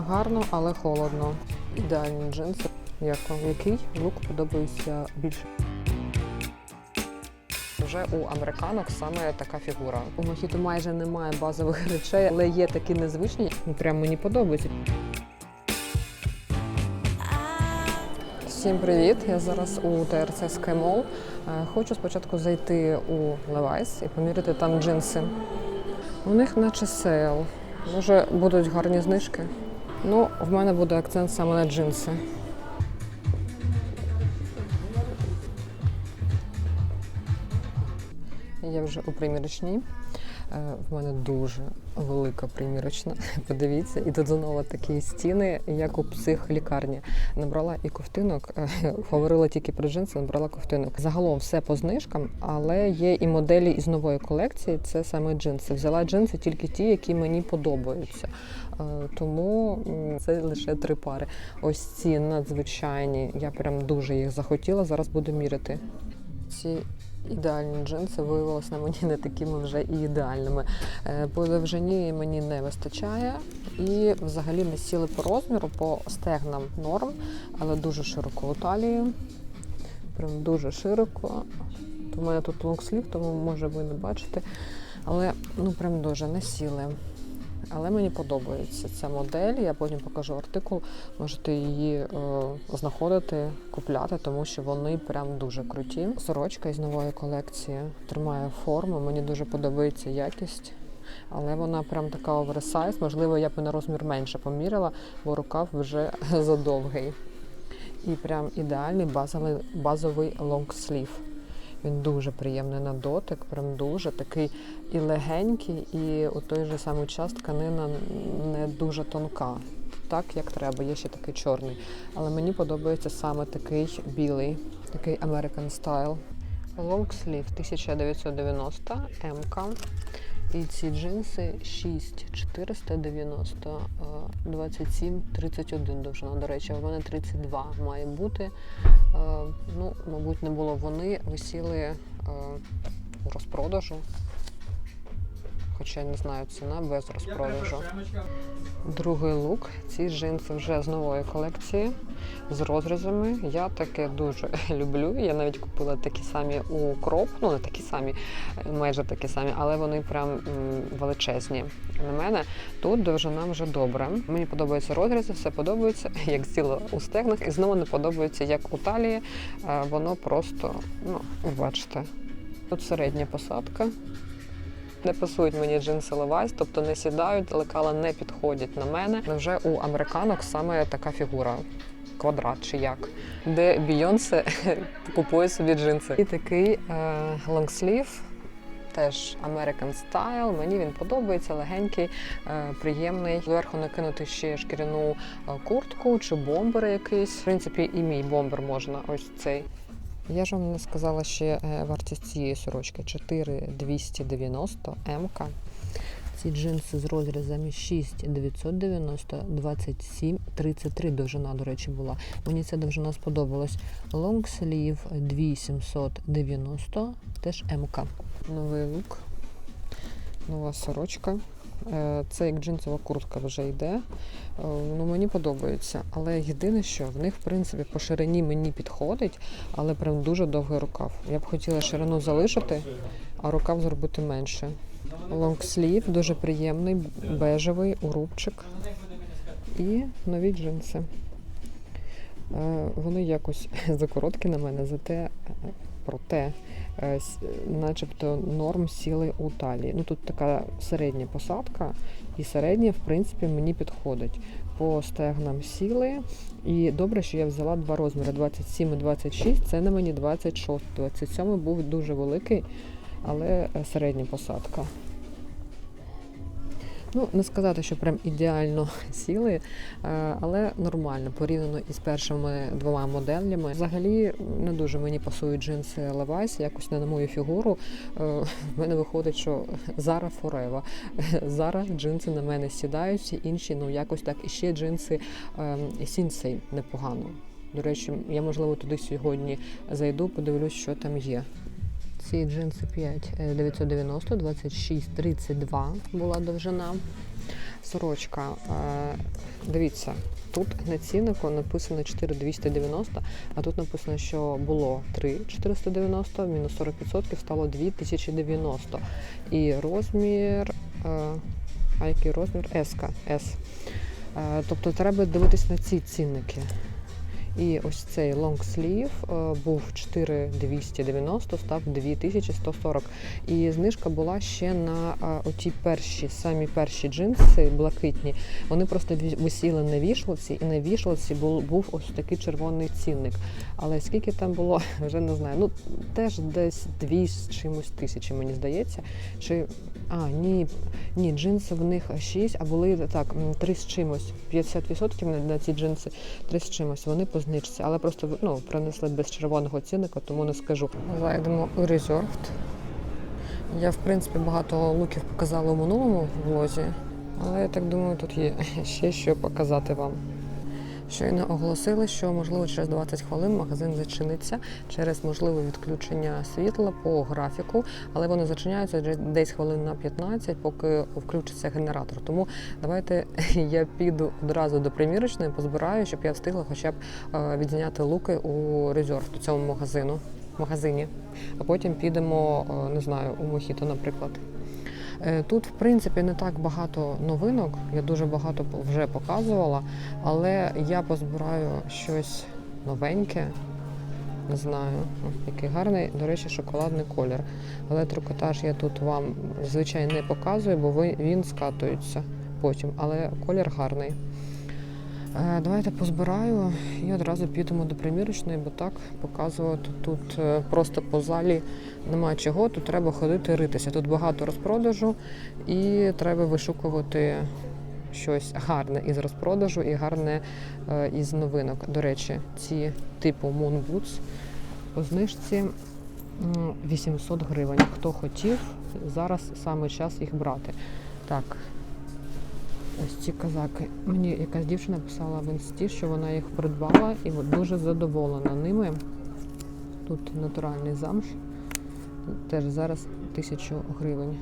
Гарно, але холодно. Ідеальні джинси. Як вам? Який лук подобається більше? Вже у американок саме така фігура. У мохіто майже немає базових речей, але є такі незвичні. Ну, Прям мені подобаються. Всім привіт! Я зараз у ТРЦ Skymall. Е, Хочу спочатку зайти у Levi's і поміряти там джинси. У них наче сейл. Може будуть гарні знижки. Ну, в мене буде акцент саме на джинси. Я вже у примірочній. Е, В мене дуже велика примірочна. Подивіться, і тут знову такі стіни, як у психлікарні. Набрала і ковтинок, е, говорила тільки про джинси, набрала ковтинок. Загалом все по знижкам, але є і моделі із нової колекції. Це саме джинси. Взяла джинси тільки ті, які мені подобаються. Е, Тому це лише три пари. Ось ці надзвичайні. Я прям дуже їх захотіла. Зараз буду міряти. Ці ідеальні джинси виявилися на мені не такими вже і ідеальними. Е, По довжині мені не вистачає і взагалі не сіли по розміру, по стегнам норм, але дуже широко у талії. Прям дуже широко. У мене тут лонгслів, тому може ви не бачите. Але ну прям дуже не сіли. Але мені подобається ця модель. Я потім покажу артикул. Можете її е, знаходити, купляти, тому що вони прям дуже круті. Сорочка із нової колекції тримає форму. Мені дуже подобається якість. Але вона прям така оверсайз. Можливо, я б на розмір менше поміряла, бо рукав вже задовгий. І прям ідеальний базовий, базовий лонгслів. Він дуже приємний на дотик, прям дуже такий і легенький, і у той же самий час тканина не дуже тонка. Так, як треба, є ще такий чорний. Але мені подобається саме такий білий, такий American Style. Long sleeve 1990 МК. І ці джинси 6490, 27, 31 довжина. До речі, в мене 32 має бути. Е, Ну, мабуть, не було вони, висіли е, розпродажу. Хоча я не знаю ціна без розпродажу. Другий лук. Ці джинси вже з нової колекції з розрізами. Я таке дуже люблю. Я навіть купила такі самі у кроп, ну не такі самі, майже такі самі, але вони прям величезні. На мене тут довжина вже добре. Мені подобаються розрізи, все подобається, як сіло у стегнах, і знову не подобається, як у талії. Е, Воно просто, ну, бачите, тут середня посадка. Не пасують мені джинси Levi's, тобто не сідають, лекала не підходять на мене. Вже у американок саме така фігура. Квадрат чи як, де Бійонсе купує собі джинси. І такий е, лонгслів, теж American Style. Мені він подобається, легенький, е, приємний. Зверху накинути ще шкіряну е, куртку чи бомбер якийсь. В принципі, і мій бомбер можна ось цей. Я ж вам не сказала ще е, вартість цієї сорочки 4290 МК. Ці джинси з розрізами 6 990, 27, 33 довжина, до речі, була. Мені ця довжина сподобалась. Sleeve 2790, теж МК. Новий лук, нова сорочка. Е, Це як джинсова куртка вже йде. Е, Ну, мені подобається. Але єдине, що в них, в принципі, по ширині мені підходить, але прям дуже довгий рукав. Я б хотіла ширину залишити, а рукав зробити менше. Лонгслів, дуже приємний, бежевий, урубчик. І нові джинси. Е, Вони якось закороткі на мене, зате проте, начебто норм сіли у талії. Ну тут така середня посадка, і середня, в принципі, мені підходить. По стегнам сіли. І добре, що я взяла два розміри 27 і 26. Це на мені 26. 27 був дуже великий, але е, середня посадка. Ну, не сказати, що прям ідеально сіли, е, але нормально порівняно із першими двома моделями. Взагалі не дуже мені пасують джинси Levi's, якось не на мою фігуру. Е, В мене виходить, що Zara Forever. Зараз джинси на мене сідають, всі інші, ну якось так. І ще джинси ем, Sensei непогано. До речі, я можливо туди сьогодні зайду, подивлюсь, що там є. Ці джинси 5 990, 26, 32 була довжина. Сорочка. Е, Дивіться, тут на ціннику написано 4290, а тут написано, що було 3490, мінус 40% стало 2090. І розмір. е, А який розмір? S. Е, Тобто треба дивитись на ці цінники. І ось цей лонгслів був 4290, став 2140. І знижка була ще на оті перші, самі перші джинси блакитні. Вони просто висіли на вішлоці, і на вішлоці був, був ось такий червоний цінник. Але скільки там було, вже не знаю. Ну теж десь дві з чимось тисячі, мені здається. Чи а, ні, ні, джинси в них 6, а були так, 3 з чимось. 50% на, ці джинси 3 з чимось. Вони по знижці, але просто ну, принесли без червоного цінника, тому не скажу. Зайдемо у Reserved. Я, в принципі, багато луків показала у минулому влозі, але я так думаю, тут є ще що показати вам. Щойно оголосили, що можливо через 20 хвилин магазин зачиниться через можливе відключення світла по графіку, але вони зачиняються десь- хвилин на 15, поки включиться генератор. Тому давайте я піду одразу до примірочної, позбираю, щоб я встигла хоча б е, відзняти луки у резерв у цьому магазину. Магазині, а потім підемо, е, не знаю, у Мохіто, наприклад. Е, Тут, в принципі, не так багато новинок. Я дуже багато вже показувала, але я позбираю щось новеньке. Не знаю, який гарний, до речі, шоколадний колір. Але трикотаж я тут вам звичайно не показую, бо він скатується потім. Але колір гарний. Е, Давайте позбираю і одразу підемо до примірочної, бо так показувати тут е, просто по залі немає чого. Тут треба ходити ритися. Тут багато розпродажу і треба вишукувати щось гарне із розпродажу і гарне е, із новинок. До речі, ці типу Moon Boots по знижці 800 гривень. Хто хотів, зараз саме час їх брати. Так, Ось ці казаки. Мені якась дівчина писала в інсті, що вона їх придбала і дуже задоволена ними. Тут натуральний замш. Теж зараз тисячу гривень.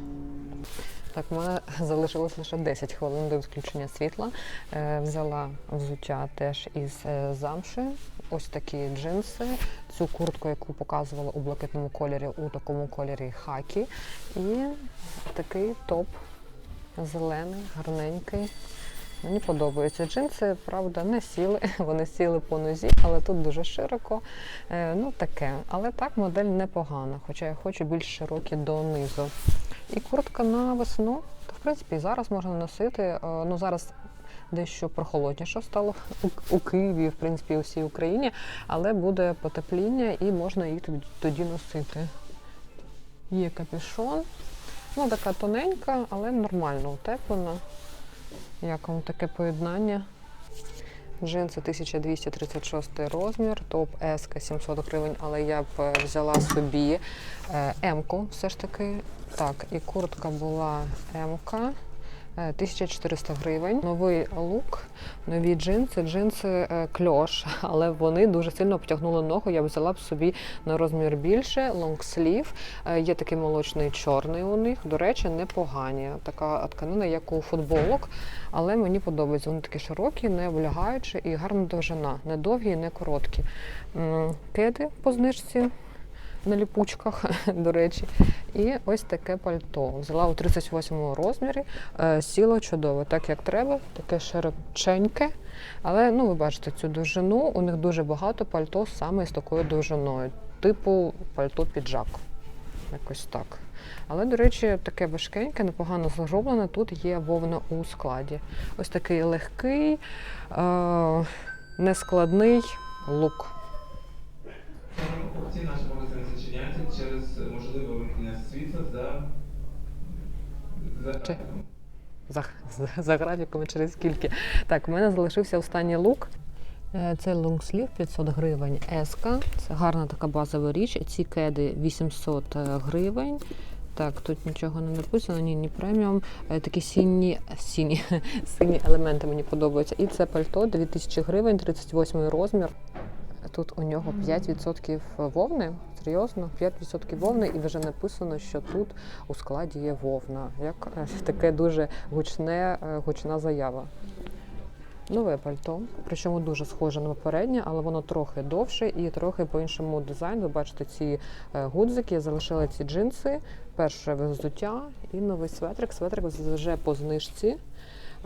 Так, у мене залишилось лише 10 хвилин до відключення світла. Е, взяла взуття теж із е, замши. Ось такі джинси, цю куртку, яку показувала у блакитному кольорі, у такому кольорі хакі. І такий топ зелений, гарненький. Мені подобаються джинси, правда, не сіли. Вони сіли по нозі, але тут дуже широко. Е, ну таке. Але так модель непогана, хоча я хочу більш широкі донизу. І куртка на весну. То в принципі зараз можна носити. Е, ну зараз дещо прохолодніше стало у, Києві, в принципі, у всій Україні, але буде потепління і можна тоді- тоді носити. Є капюшон. Ну, така тоненька, але нормально утеплена. Як вам таке поєднання? Джинси 1236 розмір, топ S 700 гривень, але я б е, взяла собі е, М-ку все ж таки. Так, і куртка була М-ка. Е, 1400 гривень. Новий лук, нові джинси. Джинси е, кльош, але вони дуже сильно обтягнули ногу. Я б взяла б собі на розмір більше, лонгслів. Е, Є такий молочний чорний у них. До речі, непогані. Така тканина, як у футболок, але мені подобається. Вони такі широкі, не облягаючі і гарна довжина. Не довгі, не короткі. Кеди по знижці. На ліпучках, до речі, і ось таке пальто. Взяла у 38 розмірі, е, сіло чудово, так як треба, таке широченьке. Але ну, ви бачите цю довжину, у них дуже багато пальто саме з такою довжиною, типу пальто піджак. Якось так. Але, до речі, таке важкеньке, непогано зроблене. Тут є вовна у складі. Ось такий легкий, е- нескладний лук. Ці наші магазини зачиняються через можливе вимкнення світла за, за Чи- За, за, за графіком через скільки. Так, у мене залишився останній лук. Е, Це лонгслів 500 гривень. Еска. Це гарна така базова річ. Ці кеди 800 гривень. Так, тут нічого не написано, ні, ні преміум. Е, Такі сіні, сіні, сині елементи мені подобаються. І це пальто 2000 гривень, 38 розмір. Тут у нього 5% вовни. Серйозно, 5% вовни, і вже написано, що тут у складі є вовна. Як е, таке дуже гучне, е, гучна заява. Нове пальто, причому дуже схоже на попереднє, але воно трохи довше і трохи по-іншому дизайн. Ви бачите ці е, гудзики, залишили ці джинси, перше взуття і новий светрик. Светрик вже по знижці.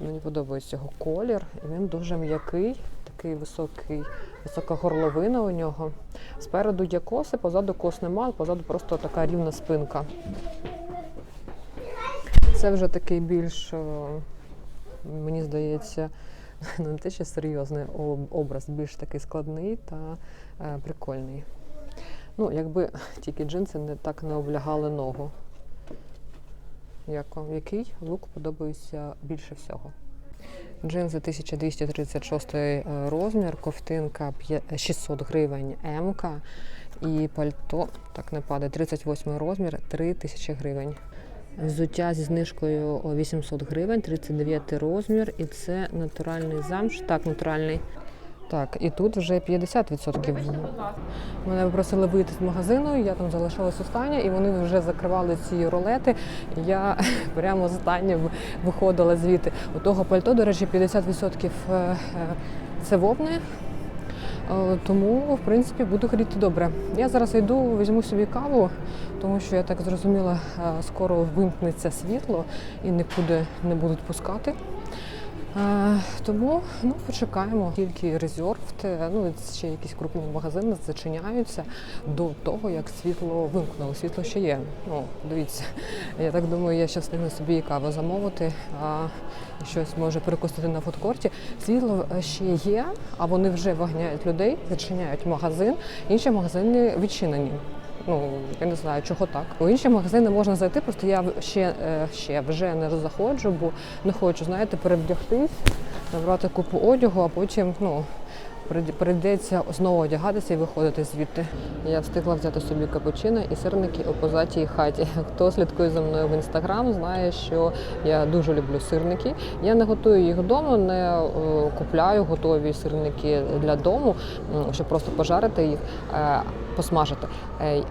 Мені подобається його колір. І він дуже м'який, такий високий, висока горловина у нього. Спереду є коси, позаду кос нема, позаду просто така рівна спинка. Це вже такий більш, мені здається, ну, не те, що серйозний образ, більш такий складний та е, прикольний. Ну, якби тільки джинси не так не облягали ногу. Як? Який лук подобається більше всього? Джинси 1236 е, розмір, ковтинка п'я- 600 гривень М і пальто, так не падає, 38 розмір, 3000 гривень. Взуття зі знижкою 800 гривень, 39 розмір, і це натуральний замш. Так, натуральний. Так, і тут вже 50%. Мене попросили вийти з магазину, я там залишилась остання, і вони вже закривали ці ролети. Я прямо остання виходила звідти. У того пальто, до речі, 50% е, е, це вовни. Е, Тому, в принципі, буду ходити добре. Я зараз йду, візьму собі каву, тому що я так зрозуміла, е, скоро вимкнеться світло і нікуди не будуть пускати. Е, Тому ну, почекаємо. Тільки резервд, е, ну ще якісь крупні магазини зачиняються до того, як світло вимкнуло. Світло ще є. Ну, дивіться, я так думаю, я ще встигну собі і каву замовити, а щось може перекусити на фудкорті. Світло е, ще є, а вони вже вигняють людей, зачиняють магазин. Інші магазини відчинені. Ну, я не знаю, чого так. У інші магазини можна зайти, просто я ще, е, ще вже не заходжу, бо не хочу, знаєте, перевдягтись, набрати купу одягу, а потім ну, прийд- прийдеться знову одягатися і виходити звідти. Я встигла взяти собі капучино і сирники у позатій хаті. Хто слідкує за мною в інстаграм, знає, що я дуже люблю сирники. Я не готую їх вдома, не е, купляю готові сирники для дому, щоб просто пожарити їх. Посмажити,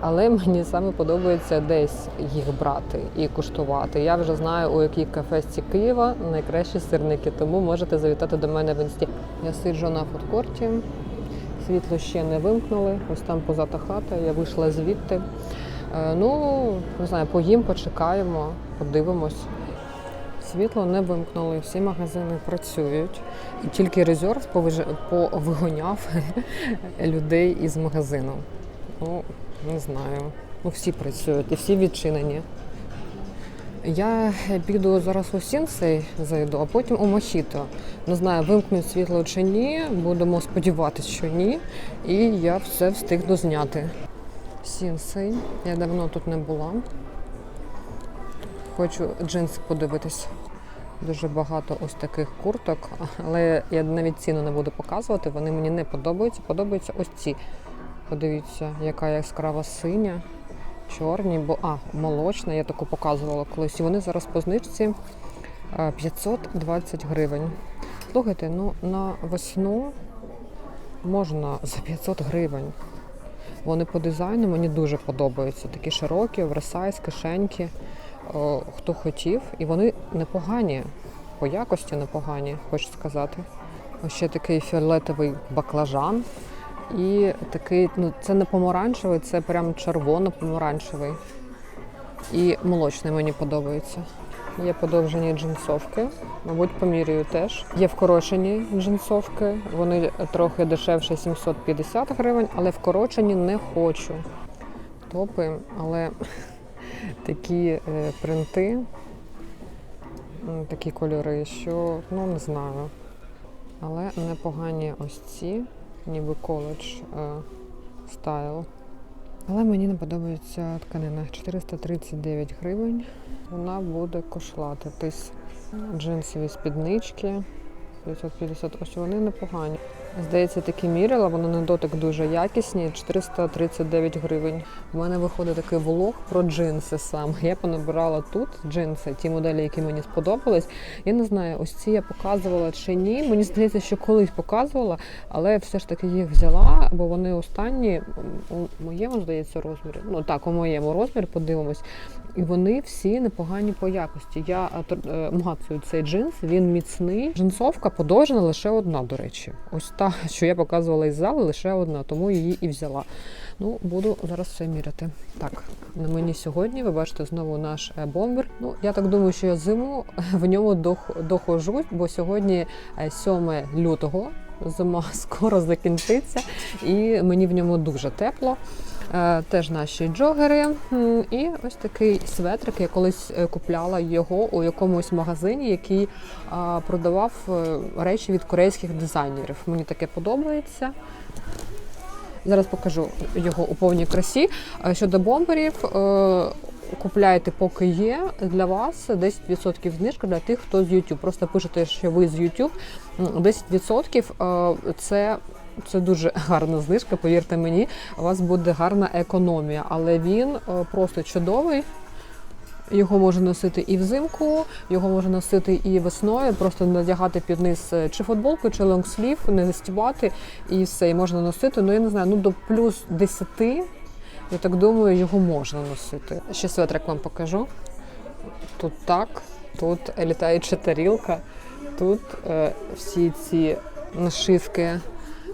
але мені саме подобається десь їх брати і куштувати. Я вже знаю, у якій кафесці Києва найкращі сирники, тому можете завітати до мене в інсті. Я сиджу на фудкорті, світло ще не вимкнули. Ось там позата хата, я вийшла звідти. Е, Ну, не знаю, поїм, почекаємо, подивимось. Світло не вимкнули, всі магазини працюють. І тільки резерв повигоняв людей із магазину. Ну, не знаю. Ну, всі працюють і всі відчинені. Я піду зараз у Сінсей зайду, а потім у Мохіто. Не знаю, вимкнуть світло чи ні. Будемо сподіватися, що ні. І я все встигну зняти. Сінсей. Я давно тут не була. Хочу джинси подивитись. Дуже багато ось таких курток, але я навіть ціну не буду показувати. Вони мені не подобаються. Подобаються ось ці. Подивіться, яка яскрава синя, чорні, бо а, молочна, я таку показувала колись. І вони зараз по знижці е, 520 гривень. Слухайте, ну на весну можна за 500 гривень. Вони по дизайну мені дуже подобаються. Такі широкі, оверсайз, кишеньки. О, хто хотів, і вони непогані, по якості непогані, хочу сказати. Ось ще такий фіолетовий баклажан. І такий, ну це не помаранчевий, це прям червоно-помаранчевий. І молочний мені подобається. Є подовжені джинсовки, мабуть, поміряю теж. Є вкорочені джинсовки, вони трохи дешевше 750 гривень, але вкорочені не хочу. Топи, але такі е, принти, такі кольори, що ну не знаю. Але непогані ось ці, ніби коледж е, стайл. Але мені не подобається тканина. 439 гривень. Вона буде кошлатитись. Джинсові спіднички. 550. Ось вони непогані. Здається, такі міряла, вони на дотик дуже якісні. 439 гривень. У мене виходить такий влог про джинси саме. Я понабирала тут джинси, ті моделі, які мені сподобались. Я не знаю, ось ці я показувала чи ні. Мені здається, що колись показувала, але я все ж таки їх взяла, бо вони останні у моєму здається розмірі. Ну так, у моєму розмірі подивимось. І вони всі непогані по якості. Я е, е, мацую цей джинс, він міцний. Джинсовка подовжена лише одна, до речі. Ось що я показувала із зали, лише одна, тому її і взяла. Ну, буду зараз все міряти. Так, на мені сьогодні, ви бачите, знову наш е, бомбер. Ну, я так думаю, що я зиму в ньому дох- дохожу, бо сьогодні е, 7 лютого. Зима скоро закінчиться, і мені в ньому дуже тепло. Е, Теж наші джогери. І ось такий светрик. Я колись е, купляла його у якомусь магазині, який продавав е, речі від корейських дизайнерів. Мені таке подобається. Зараз покажу його у повній красі. Щодо бомберів, купляйте, поки є для вас 10% знижка для тих, хто з YouTube. Просто пишете, що ви з YouTube. М, 10% е, це. Це дуже гарна знижка, повірте мені, у вас буде гарна економія, але він е, просто чудовий. Його можна носити і взимку, його можна носити і весною, просто надягати під низ е, чи футболку, чи лонгслів, не застібати, і все, і можна носити. Ну я не знаю, ну до плюс 10, я так думаю, його можна носити. Ще светрик вам покажу. Тут так, тут літаюча тарілка, тут е, всі ці нашивки,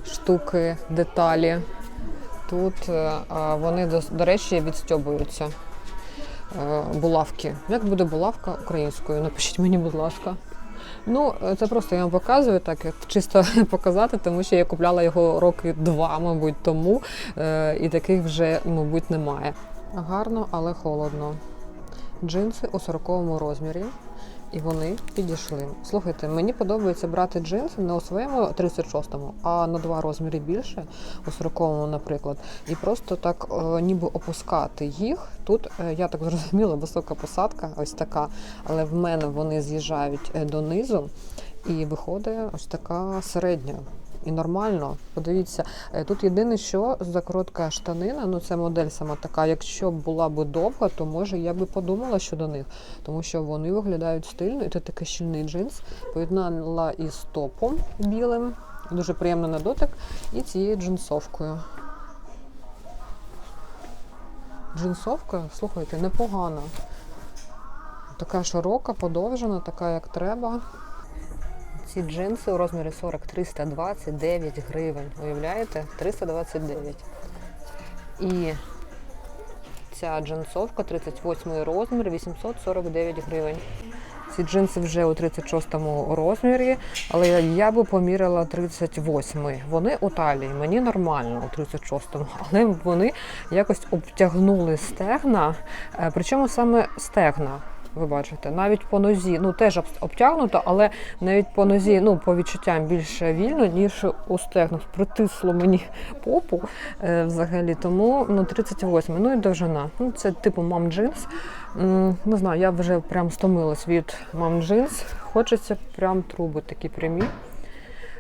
штуки, деталі. Тут е, вони, до, речі, відстьобуються. Е, булавки. Як буде булавка українською? Напишіть мені, будь ласка. Ну, е, це просто я вам показую, так чисто показати, тому що я купляла його роки два, мабуть, тому, і таких вже, мабуть, немає. Гарно, але холодно. Джинси у 40 розмірі. І вони підійшли. Слухайте, мені подобається брати джинси не у своєму 36-му, а на два розміри більше, у 40-му, наприклад, і просто так е, ніби опускати їх. Тут е, я так зрозуміла, висока посадка, ось така, але в мене вони з'їжджають е, донизу, і виходить ось така середня. І нормально, подивіться, е, тут єдине, що за коротка штанина, ну це модель сама така. Якщо б була б довга, то може я би подумала щодо них, тому що вони виглядають стильно, і це такий щільний джинс. Поєднала із топом білим, дуже приємно на дотик, і цією джинсовкою. Джинсовка, слухайте, непогана. Така широка, подовжена, така як треба. Ці джинси у розмірі 40 329 гривень. Уявляєте? 329. І ця джинсовка 38 розмір 849 гривень. Ці джинси вже у 36 розмірі, але я, би поміряла 38. Вони у талії, мені нормально у 36-му, але вони якось обтягнули стегна. Е, Причому саме стегна. Ви бачите, навіть по нозі, ну теж об- обтягнуто, але навіть по нозі, ну по відчуттям більше вільно, ніж у стегнах. Притисло мені попу е, взагалі. Тому ну 38, ну і довжина. Ну це типу мам джинс. Не знаю, я вже прям стомилась від мам джинс. Хочеться прям труби такі прямі.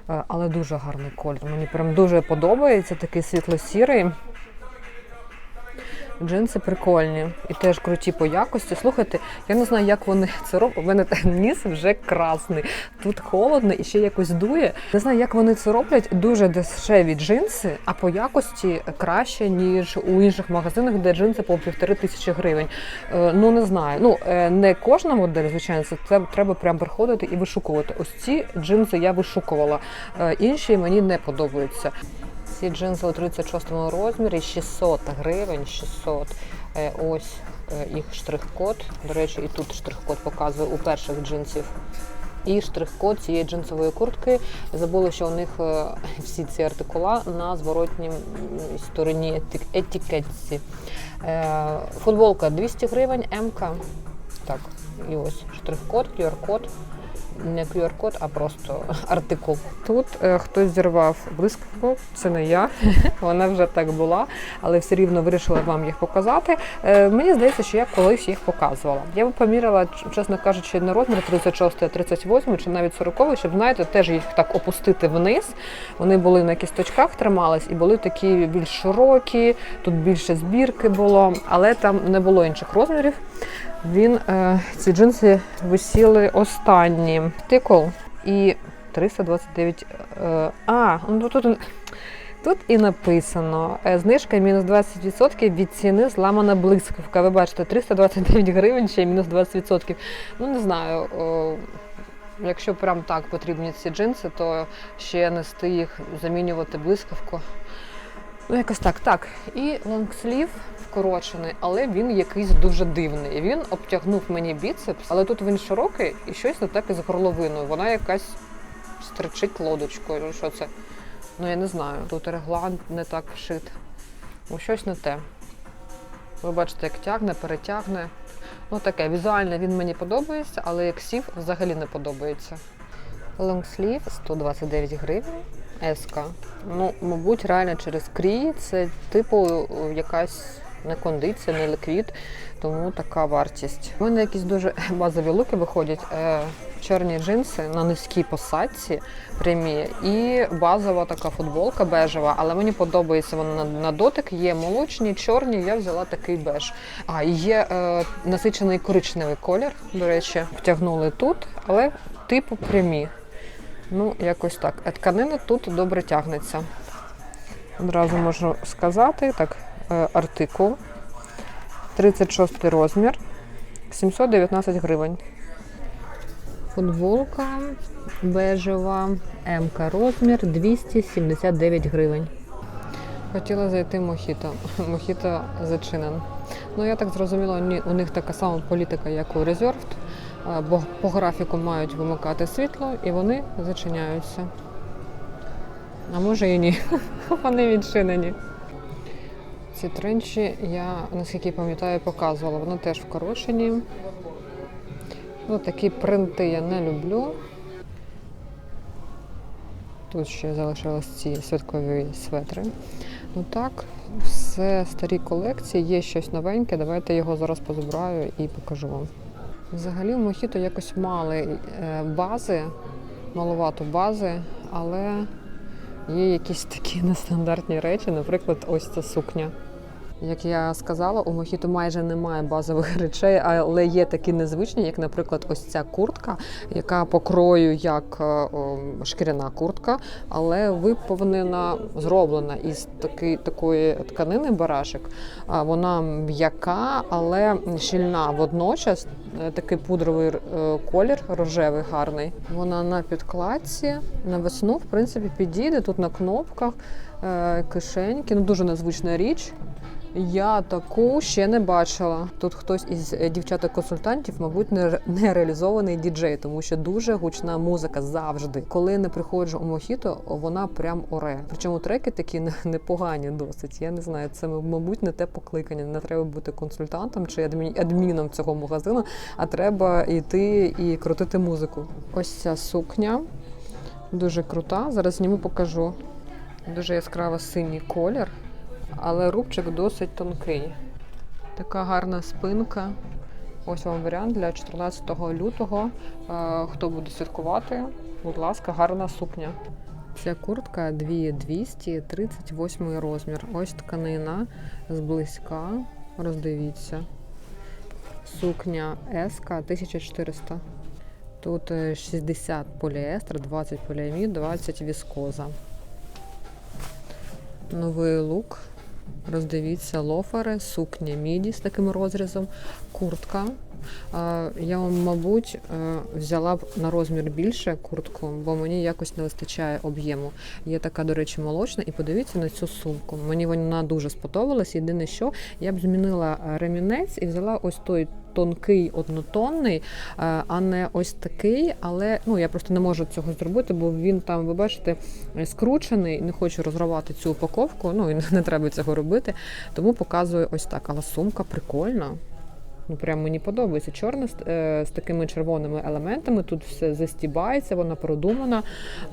Е, Але дуже гарний колір. Мені прям дуже подобається такий світло-сірий. Джинси прикольні і теж круті по якості. Слухайте, я не знаю, як вони це роблять. У мене ніс вже красний. Тут холодно і ще якось дує. Не знаю, як вони це роблять. Дуже дешеві джинси, а по якості краще, ніж у інших магазинах, де джинси по півтори тисячі гривень. Е, ну не знаю. Ну е, не кожна модель, звичайно, це треба прям приходити і вишукувати. Ось ці джинси я вишукувала. Е, інші мені не подобаються. Ці джинси у 36 розмірі 600 гривень, 600. Е, Ось е, їх штрих-код. До речі, і тут штрих-код показує у перших джинсів. І штрих-код цієї джинсової куртки. Забула, що у них е, всі ці артикула на зворотній стороні етик- етикетці. Футболка 200 гривень, МК. Так, і ось штрих-код, QR-код. Не QR-код, а просто артикул. Тут е, хтось зірвав блискавку, це не я, вона вже так була, але все рівно вирішила вам їх показати. Е, мені здається, що я колись їх показувала. Я б поміряла, чесно кажучи, не розмір 36, 38 чи навіть 40, щоб знаєте, теж їх так опустити вниз. Вони були на кісточках, тримались і були такі більш широкі, тут більше збірки було, але там не було інших розмірів. Він е, ці джинси висіли останні. Артикул і 329. Е, а, ну тут. Тут і написано е, знижка мінус 20% від ціни зламана блискавка. Ви бачите, 329 гривень ще мінус 20%. Ну не знаю. Якщо прям так потрібні ці джинси, то ще нести їх, замінювати блискавку. Ну, якось так. Так. І лонгслів вкорочений, але він якийсь дуже дивний. Він обтягнув мені біцепс, але тут він широкий і щось не так із горловиною. Вона якась стричить лодочкою. Ну, Що це? Ну я не знаю. Тут реглан не так вшит. Ну, щось не те. Ви бачите, як тягне, перетягне. Ну таке, візуально він мені подобається, але як сів взагалі не подобається. Лонгслів 129 гривень. Еска. Ну, мабуть, реально через крій це типу якась не кондиція, не ліквід, тому така вартість. У мене якісь дуже базові луки виходять. Е, чорні джинси на низькій посадці прямі і базова така футболка бежева, але мені подобається вона на, дотик. Є молочні, чорні. Я взяла такий беж. А є е, насичений коричневий колір. До речі, втягнули тут, але типу прямі. Ну, якось так. А Тканина тут добре тягнеться. Одразу можу сказати, так, е, артикул. 36 розмір, 719 гривень. Футболка бежева, МК розмір 279 гривень. Хотіла зайти в Мохіто. Мохіто зачинен. Ну, я так зрозуміла, у них така сама політика, як у Reserved, е, бо по графіку мають вимикати світло і вони зачиняються. А може і ні. Вони відчинені. Ці тренчі я, наскільки пам'ятаю, показувала. Вони теж вкорочені. Ну, такі принти я не люблю. Тут ще залишились ці святкові светри. Ну так, все старі колекції, є щось новеньке. Давайте його зараз позбираю і покажу вам. Взагалі в Мохіто якось мали е, бази, маловато бази, але є якісь такі нестандартні речі, наприклад, ось ця сукня. Як я сказала, у Мохіто майже немає базових речей, але є такі незвичні, як, наприклад, ось ця куртка, яка по крою як е, шкіряна куртка, але виповнена, зроблена із таки, такої тканини барашек. Вона м'яка, але щільна водночас. Е, Такий пудровий е, колір, рожевий, гарний. Вона на підкладці. На весну, в принципі, підійде тут на кнопках, кишеньки. Ну, дуже незвична річ. Я таку ще не бачила. Тут хтось із е, дівчаток-консультантів, мабуть, не, реалізований діджей, тому що дуже гучна музика завжди. Коли не приходжу у Мохіто, вона прям оре. Причому треки такі непогані досить. Я не знаю, це мабуть не те покликання. Не треба бути консультантом чи адміном цього магазину, а треба йти і крутити музику. Ось ця сукня дуже крута. Зараз зніму покажу. Дуже яскраво синій колір але рубчик досить тонкий. Така гарна спинка. Ось вам варіант для 14 лютого. Е, Хто буде святкувати, будь ласка, гарна сукня. Ця куртка 2200, 38 розмір. Ось тканина зблизька. Роздивіться. Сукня СК 1400. Тут е, 60 поліестер, 20 поліамід, 20 віскоза. Новий лук. Роздивіться лофери, сукня міді з таким розрізом, куртка. Я вам, мабуть, е, взяла б на розмір більше куртку, бо мені якось не вистачає об'єму. Є така, до речі, молочна, і подивіться на цю сумку. Мені вона дуже сподобалась. Єдине, що я б змінила ремінець і взяла ось той тонкий однотонний, е, а не ось такий. Але ну я просто не можу цього зробити, бо він там, ви бачите, скручений. Не хочу розривати цю упаковку. Ну і не треба цього робити. Тому показую ось так. Але сумка прикольна. Ну, прям мені подобається. Чорна з, е, з такими червоними елементами. Тут все застібається, вона продумана.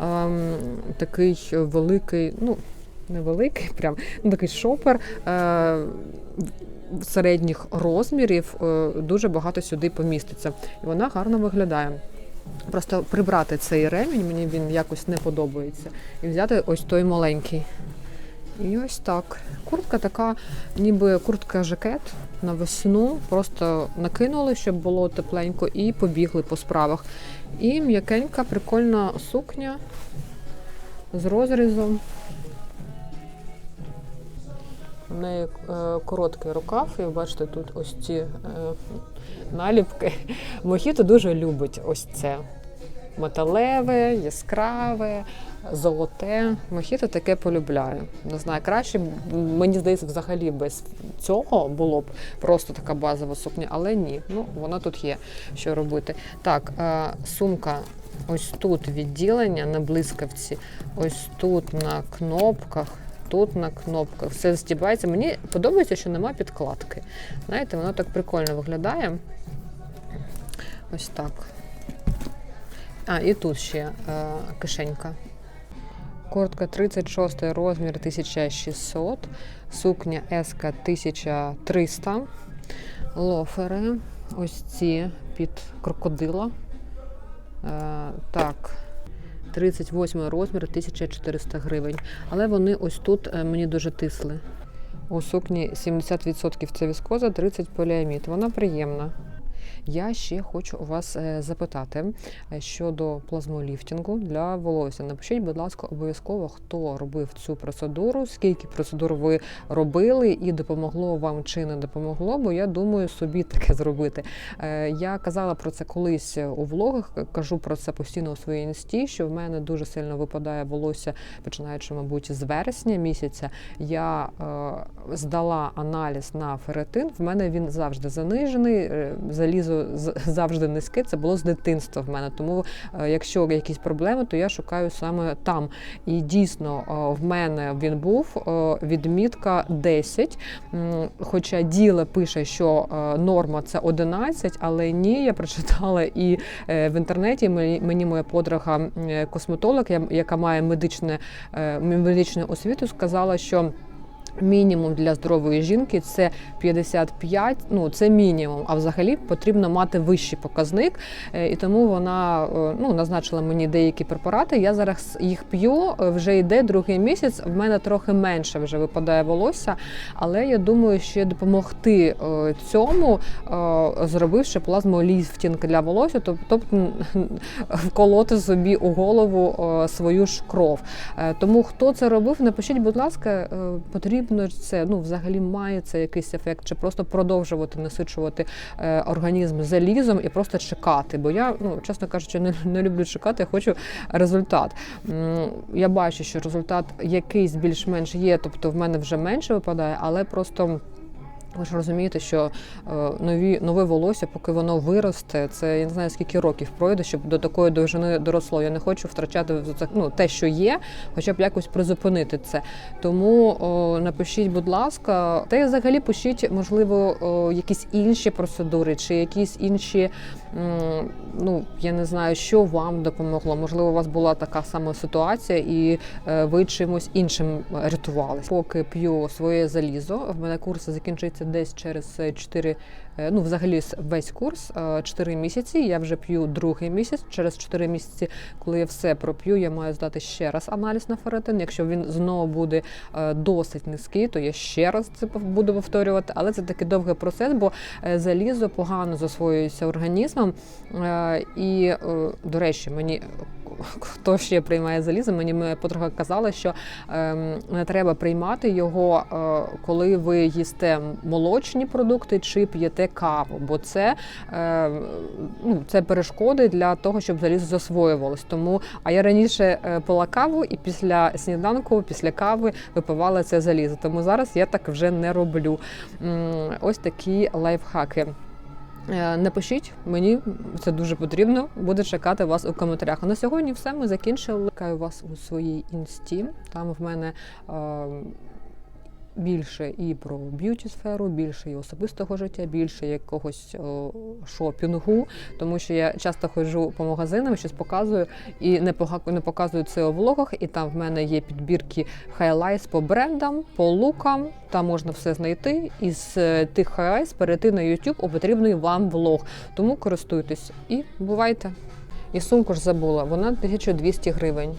Ем, такий великий, ну, невеликий, прям ну, такий шопер. Е, середніх розмірів е, дуже багато сюди поміститься. І вона гарно виглядає. Просто прибрати цей ремінь, мені він якось не подобається. І взяти ось той маленький. І ось так. Куртка така, ніби куртка-жакет на весну. Просто накинули, щоб було тепленько, і побігли по справах. І м'якенька, прикольна сукня з розрізом. У неї е, короткий рукав, і бачите, тут ось ці е, наліпки. Мохіто дуже любить ось це металеве, яскраве, золоте. Мохіто таке полюбляє. Не знаю, краще мені здається, взагалі без цього було б просто така базова сукня, але ні. Ну, вона тут є, що робити. Так, е, сумка. Ось тут відділення на блискавці, ось тут на кнопках, тут на кнопках. Все стібається. Мені подобається, що нема підкладки. Знаєте, воно так прикольно виглядає. Ось так. А, і тут ще е, кишенька. Куртка 36 розмір 1600, сукня S 1300, лофери, ось ці під крокодила. Е, так, 38 розмір 1400 гривень. Але вони ось тут е, мені дуже тисли. У сукні 70% це віскоза, 30% поліамід. Вона приємна. Я ще хочу у вас е, запитати е, щодо плазмоліфтингу для волосся. Напишіть, будь ласка, обов'язково, хто робив цю процедуру, скільки процедур ви робили, і допомогло вам чи не допомогло, бо я думаю собі таке зробити. Е, Я казала про це колись у влогах, кажу про це постійно у своїй інсті, що в мене дуже сильно випадає волосся, починаючи, мабуть, з вересня місяця. Я здала аналіз на феретин. В мене він завжди занижений, залізо завжди низьке. Це було з дитинства в мене. Тому, е, якщо якісь проблеми, то я шукаю саме там. І дійсно е, в мене він був е, відмітка 10. Хоча діло пише, що норма це 11, але ні, я прочитала і в інтернеті. Мені, моя подруга косметолог, яка має медичне, медичну освіту, сказала, що. Мінімум для здорової жінки це 55, ну це мінімум. А взагалі потрібно мати вищий показник. Е, І тому вона е, ну, назначила мені деякі препарати. Я зараз їх п'ю. е, Вже йде другий місяць. В мене трохи менше вже випадає волосся, але я думаю, ще допомогти цьому, зробивши плазмоліфтінг для волосся, тобто вколоти собі у голову свою ж кров. Тому хто це робив, напишіть, будь ласка, е, потрібно це ну взагалі має це якийсь ефект, чи просто продовжувати насичувати е, організм залізом і просто чекати. Бо я, ну чесно кажучи, не, не люблю чекати, я хочу результат. Я бачу, що результат якийсь більш-менш є, тобто в мене вже менше випадає, але просто. Ви ж розумієте, що е, нові нове волосся, поки воно виросте, це я не знаю скільки років пройде, щоб до такої довжини доросло. Я не хочу втрачати ну, те, що є, хоча б якось призупинити це. Тому о, напишіть, будь ласка, та й взагалі пишіть, можливо, о, якісь інші процедури чи якісь інші. Ну, я не знаю, що вам допомогло. Можливо, у вас була така сама ситуація, і е, ви чимось іншим рятувалися. Поки п'ю своє залізо, в мене курс закінчиться десь через 4, ну взагалі весь курс 4 місяці. Я вже п'ю другий місяць. Через 4 місяці, коли я все проп'ю, я маю здати ще раз аналіз на феретин. Якщо він знову буде е, досить низький, то я ще раз це буду повторювати. Але це такий довгий процес, бо е, залізо погано засвоюється організмом. Е, І, е, до речі, мені хто ще приймає залізо, мені моя подруга казала, що ем, не треба приймати його, е, коли ви їсте молочні продукти чи п'єте каву, бо це, е, ну, це перешкоди для того, щоб залізо засвоювалось. Тому, а я раніше е, пила каву і після сніданку, після кави випивала це залізо. Тому зараз я так вже не роблю. Ось такі лайфхаки. Е, Напишіть мені, це дуже потрібно. Буду чекати вас у коментарях. А на сьогодні все. Ми закінчили. Чекаю вас у своїй інсті. Там в мене е, більше і про б'юті сферу, більше і особистого життя, більше якогось о, шопінгу, тому що я часто ходжу по магазинам, щось показую і не не показую це у влогах. І там в мене є підбірки хайлайтс по брендам, по лукам. Там можна все знайти. І з е, тих хайлайтс перейти на YouTube у потрібний вам влог. Тому користуйтесь і бувайте. І сумку ж забула, вона 1200 гривень.